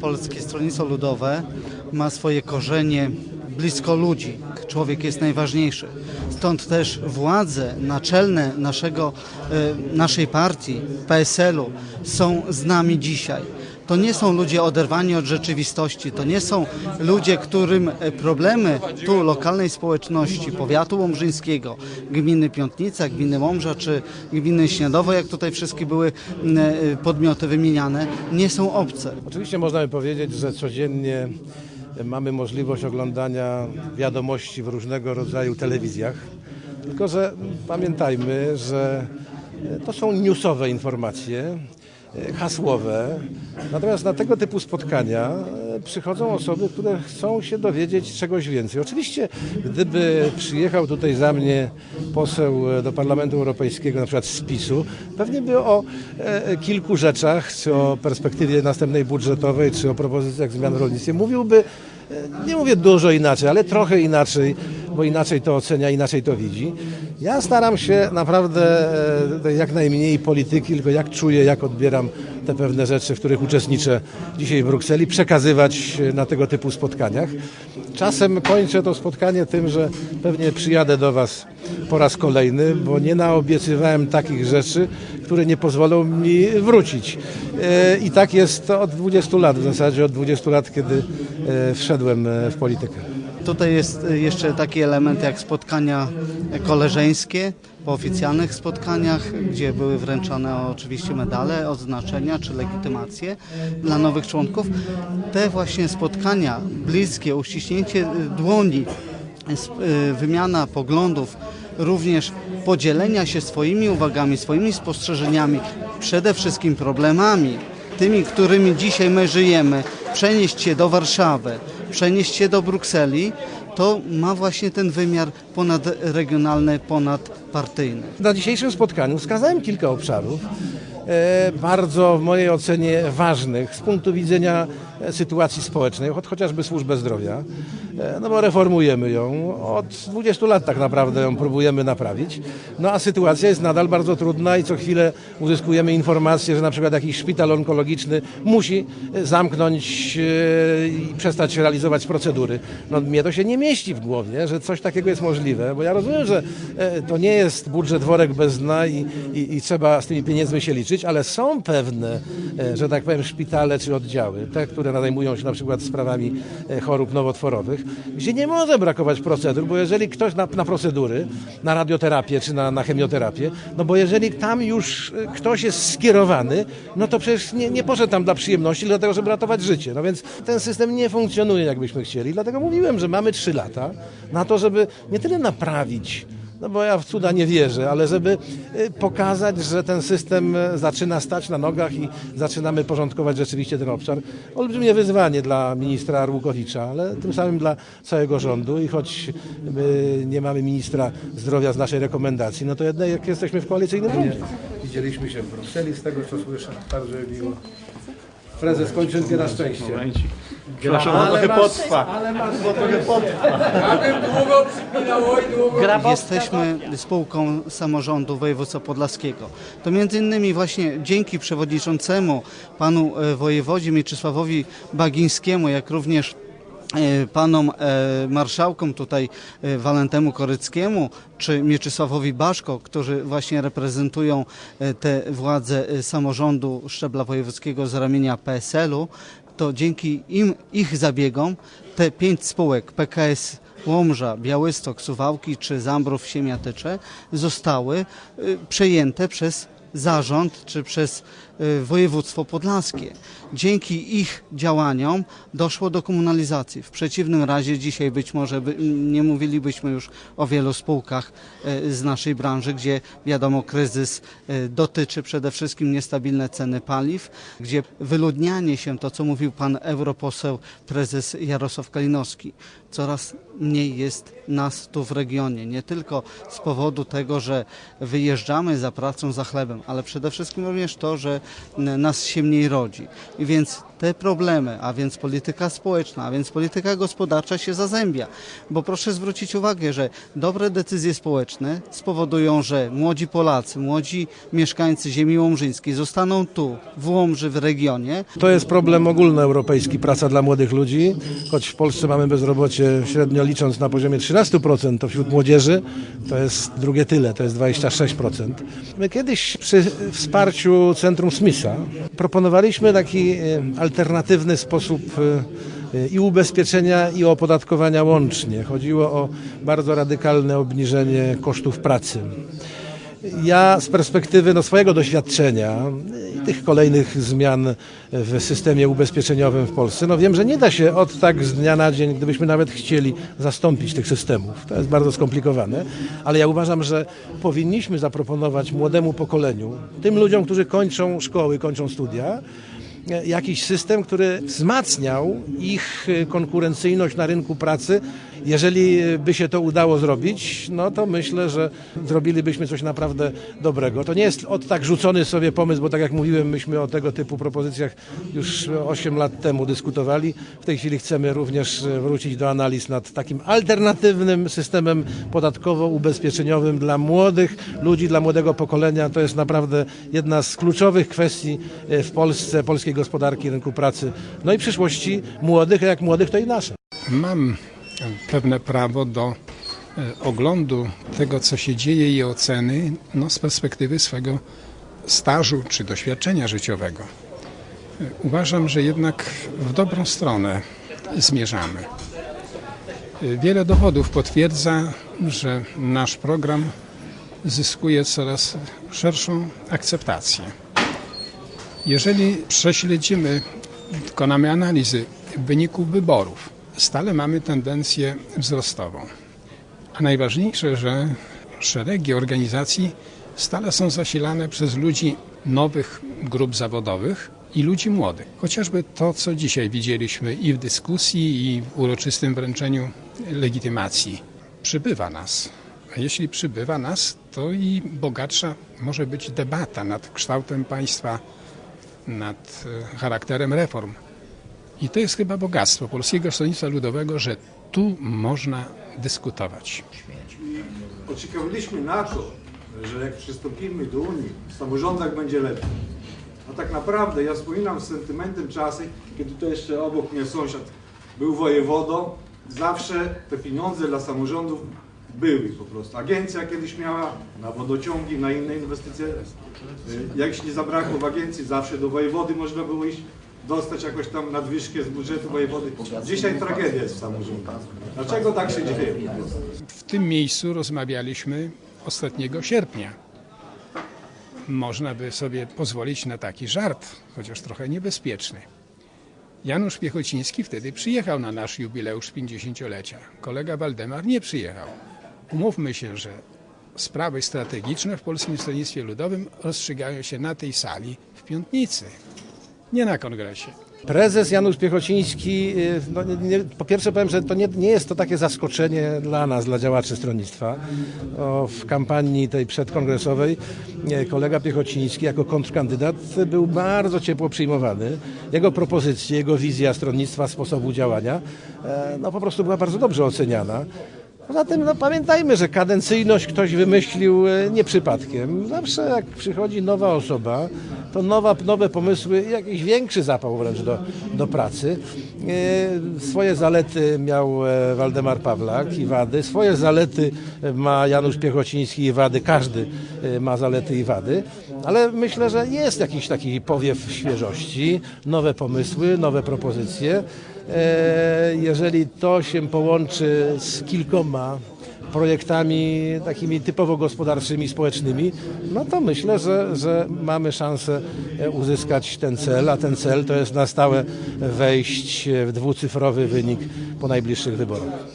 Polskie Stronnictwo Ludowe ma swoje korzenie blisko ludzi. Człowiek jest najważniejszy. Stąd też władze naczelne naszego, e, naszej partii, PSL-u, są z nami dzisiaj. To nie są ludzie oderwani od rzeczywistości, to nie są ludzie, którym e, problemy tu lokalnej społeczności, powiatu łomżyńskiego, gminy Piątnica, gminy Łomża czy gminy Śniadowo, jak tutaj wszystkie były e, podmioty wymieniane, nie są obce. Oczywiście można by powiedzieć, że codziennie mamy możliwość oglądania wiadomości w różnego rodzaju telewizjach. Tylko, że pamiętajmy, że to są newsowe informacje, hasłowe. Natomiast na tego typu spotkania e, przychodzą osoby, które chcą się dowiedzieć czegoś więcej. Oczywiście, gdyby przyjechał tutaj za mnie poseł e, do Parlamentu Europejskiego, na przykład z PiSu, pewnie by o e, kilku rzeczach, czy o perspektywie następnej budżetowej, czy o propozycjach zmian w rolnictwie mówiłby nie mówię dużo inaczej, ale trochę inaczej, bo inaczej to ocenia, inaczej to widzi. Ja staram się naprawdę e, jak najmniej polityki, tylko jak czuję, jak odbieram te pewne rzeczy, w których uczestniczę dzisiaj w Brukseli, przekazywać na tego typu spotkaniach. Czasem kończę to spotkanie tym, że pewnie przyjadę do Was po raz kolejny, bo nie naobiecywałem takich rzeczy, które nie pozwolą mi wrócić. E, I tak jest od 20 lat, w zasadzie od 20 lat, kiedy e, wszedłem w politykę. Tutaj jest y, jeszcze taki element jak spotkania koleżeńskie po oficjalnych spotkaniach, gdzie były wręczone oczywiście medale, odznaczenia czy legitymacje dla nowych członków. Te właśnie spotkania bliskie, uściśnięcie y, dłoni, y, wymiana poglądów, również podzielenia się swoimi uwagami, swoimi spostrzeżeniami, przede wszystkim problemami, tymi, którymi dzisiaj my żyjemy, przenieść je do Warszawy, przenieść się do Brukseli, to ma właśnie ten wymiar ponadregionalny, ponadpartyjny. Na dzisiejszym spotkaniu wskazałem kilka obszarów, e, bardzo w mojej ocenie ważnych z punktu widzenia sytuacji społecznej, chociażby służbę zdrowia, e, no bo reformujemy ją, od 20 lat tak naprawdę ją próbujemy naprawić, no a sytuacja jest nadal bardzo trudna i co chwilę uzyskujemy informacje, że na przykład jakiś szpital onkologiczny musi e, zamknąć e, i przestać realizować procedury. No mnie to się nie mieści w głowie, że coś takiego jest możliwe, bo ja rozumiem, że to nie jest budżet worek bez dna i, i, i trzeba z tymi pieniędzmi się liczyć, ale są pewne, że tak powiem, szpitale czy oddziały, te, które zajmują się na przykład sprawami e, chorób nowotworowych, gdzie nie może brakować procedur, bo jeżeli ktoś na, na procedury, na radioterapię czy na, na chemioterapię, no bo jeżeli tam już e, ktoś jest skierowany, no to przecież nie, nie poszedł tam dla przyjemności, dlatego żeby ratować życie. No więc ten system nie funkcjonuje jakbyśmy chcieli, dlatego mówiłem, że mamy trzy lata na to, żeby nie tyle naprawić no bo ja w cuda nie wierzę, ale żeby y, pokazać, że ten system y, zaczyna stać na nogach i zaczynamy porządkować rzeczywiście ten obszar. Olbrzymie wyzwanie dla ministra Arłukowicza, ale tym samym dla całego rządu i choć nie mamy ministra zdrowia z naszej rekomendacji, no to jednak jak jesteśmy w koalicyjnym rządzie. Widzieliśmy się w Brukseli, z tego co słyszę, bardzo miło. Prezes kończynkę na szczęście. Przepraszam, bo trochę potrwa. Ale masz, bo trochę potrwa. Jesteśmy spółką samorządu województwa podlaskiego. To między innymi właśnie dzięki przewodniczącemu panu e, wojewodzie Mieczysławowi Bagińskiemu, jak również panom e, marszałkom tutaj e, Walentemu Koryckiemu czy Mieczysławowi Baszko, którzy właśnie reprezentują e, te władze e, samorządu szczebla wojewódzkiego z ramienia PSL-u, to dzięki im, ich zabiegom te pięć spółek PKS Łomża, Białystok, Suwałki czy Zambrów, Siemiatycze zostały przejęte przez zarząd czy przez y, województwo podlaskie. Dzięki ich działaniom doszło do komunalizacji. W przeciwnym razie dzisiaj być może nie mówilibyśmy już o wielu spółkach y, z naszej branży, gdzie wiadomo kryzys y, dotyczy przede wszystkim niestabilne ceny paliw, gdzie wyludnianie się, to co mówił pan europoseł prezes Jarosław Kalinowski, coraz mniej jest nas tu w regionie. Nie tylko z powodu tego, że wyjeżdżamy za pracą, za chlebem, ale przede wszystkim również to, że nas się mniej rodzi. I więc te problemy, a więc polityka społeczna, a więc polityka gospodarcza się zazębia. Bo proszę zwrócić uwagę, że dobre decyzje społeczne spowodują, że młodzi Polacy, młodzi mieszkańcy ziemi łomżyńskiej zostaną tu, w Łomży, w regionie, To jest problem ogólnoeuropejski, praca dla młodych ludzi. Choć w Polsce mamy bezrobocie średnio licząc na poziomie 13%, to wśród młodzieży to jest drugie tyle, to jest 26%. My kiedyś przy wsparciu Centrum Smitha proponowaliśmy taki e, alternatywny sposób e, i ubezpieczenia, i opodatkowania łącznie. Chodziło o bardzo radykalne obniżenie kosztów pracy. Ja z perspektywy no, swojego doświadczenia i tych kolejnych zmian w systemie ubezpieczeniowym w Polsce, no wiem, że nie da się od tak z dnia na dzień, gdybyśmy nawet chcieli zastąpić tych systemów. To jest bardzo skomplikowane, ale ja uważam, że powinniśmy zaproponować młodemu pokoleniu, tym ludziom, którzy kończą szkoły, kończą studia, jakiś system, który wzmacniał ich e, konkurencyjność na rynku pracy. Jeżeli by się to udało zrobić, no to myślę, że zrobilibyśmy coś naprawdę dobrego. To nie jest od tak rzucony sobie pomysł, bo tak jak mówiłem, myśmy o tego typu propozycjach już 8 lat temu dyskutowali. W tej chwili chcemy również e, wrócić do analiz nad takim alternatywnym systemem podatkowo-ubezpieczeniowym dla młodych ludzi, dla młodego pokolenia. To jest naprawdę jedna z kluczowych kwestii e, w Polsce, polskiej gospodarki, rynku pracy, no i przyszłości młodych, a jak młodych to i nasze. Mam pewne prawo do e, oglądu tego, co się dzieje i oceny no, z perspektywy swego stażu czy doświadczenia życiowego. E, Uważam, że jednak w dobrą stronę zmierzamy. E, Wiele dowodów potwierdza, że nasz program zyskuje coraz szerszą akceptację. Jeżeli prześledzimy, dokonamy analizy wyników wyborów, stale mamy tendencję wzrostową. A najważniejsze, że szeregi organizacji stale są zasilane przez ludzi nowych grup zawodowych i ludzi młodych. Chociażby to, co dzisiaj widzieliśmy i w dyskusji, i w uroczystym wręczeniu legitymacji. Przybywa nas. A jeśli przybywa nas, to i bogatsza może być debata nad kształtem państwa, nad e, charakterem reform. I to jest chyba bogactwo Polskiego Stronnictwa Ludowego, że tu można dyskutować. Oczekiwaliśmy na to, że jak przystąpimy do Unii, w samorządach będzie lepiej. A tak naprawdę ja wspominam z sentymentem czasy, kiedy to jeszcze obok mnie sąsiad był wojewodą, zawsze te pieniądze dla samorządów były po prostu. Agencja kiedyś miała na wodociągi, na inne inwestycje. Y, Jak jeśli zabrakło w agencji, zawsze do wojewody można było iść, dostać jakoś tam nadwyżkę z budżetu wojewody. Dzisiaj tragedia jest w samorządach. Dlaczego tak się dzieje? W tym miejscu rozmawialiśmy ostatniego sierpnia. Można by sobie pozwolić na taki żart, chociaż trochę niebezpieczny. Janusz Piechociński wtedy przyjechał na nasz jubileusz 50-lecia. Kolega Waldemar nie przyjechał. Umówmy się, że sprawy strategiczne w Polskim Stronnictwie Ludowym rozstrzygają się na tej sali w Piątnicy, nie na kongresie. Prezes Janusz Piechociński, y, no nie, po pierwsze powiem, że to nie, nie jest to takie zaskoczenie dla nas, dla działaczy stronnictwa. O, w kampanii tej przedkongresowej nie, kolega Piechociński jako kontrkandydat był bardzo ciepło przyjmowany. Jego propozycje, jego wizja stronnictwa, sposobu działania e, no, po prostu była bardzo dobrze oceniana. Poza tym no, pamiętajmy, że kadencyjność ktoś wymyślił e, nie przypadkiem. Zawsze jak przychodzi nowa osoba, to nowa, nowe pomysły jakiś większy zapał wręcz do, do pracy. E, Swoje zalety miał e, Waldemar Pawlak i wady, swoje zalety ma Janusz Piechociński i wady, każdy ma zalety i wady, ale myślę, że jest jakiś taki powiew świeżości, nowe pomysły, nowe propozycje. E, Jeżeli to się połączy z kilkoma projektami takimi typowo gospodarczymi, społecznymi, no to myślę, że, że mamy szansę e, uzyskać ten cel, a ten cel to jest na stałe wejść w dwucyfrowy wynik po najbliższych wyborach.